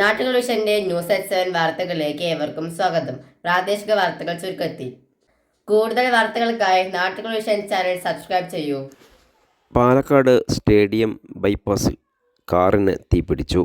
നാട്ടുകൾ വിഷന്റെ news at seven വാർത്തകളിലേക്ക് ഏവർക്കും സ്വാഗതം. പ്രാദേശിക വാർത്തകൾ ചുരുക്കത്തിൽ കൂടുതൽ വാർത്തകൾക്കായി നാട്ടുകൾ വിഷൻ ചാനൽ സബ്സ്ക്രൈബ് ചെയ്യൂ. പാലക്കാട് സ്റ്റേഡിയം ബൈപ്പാസിൽ കാറിന് തീപിടിച്ചു.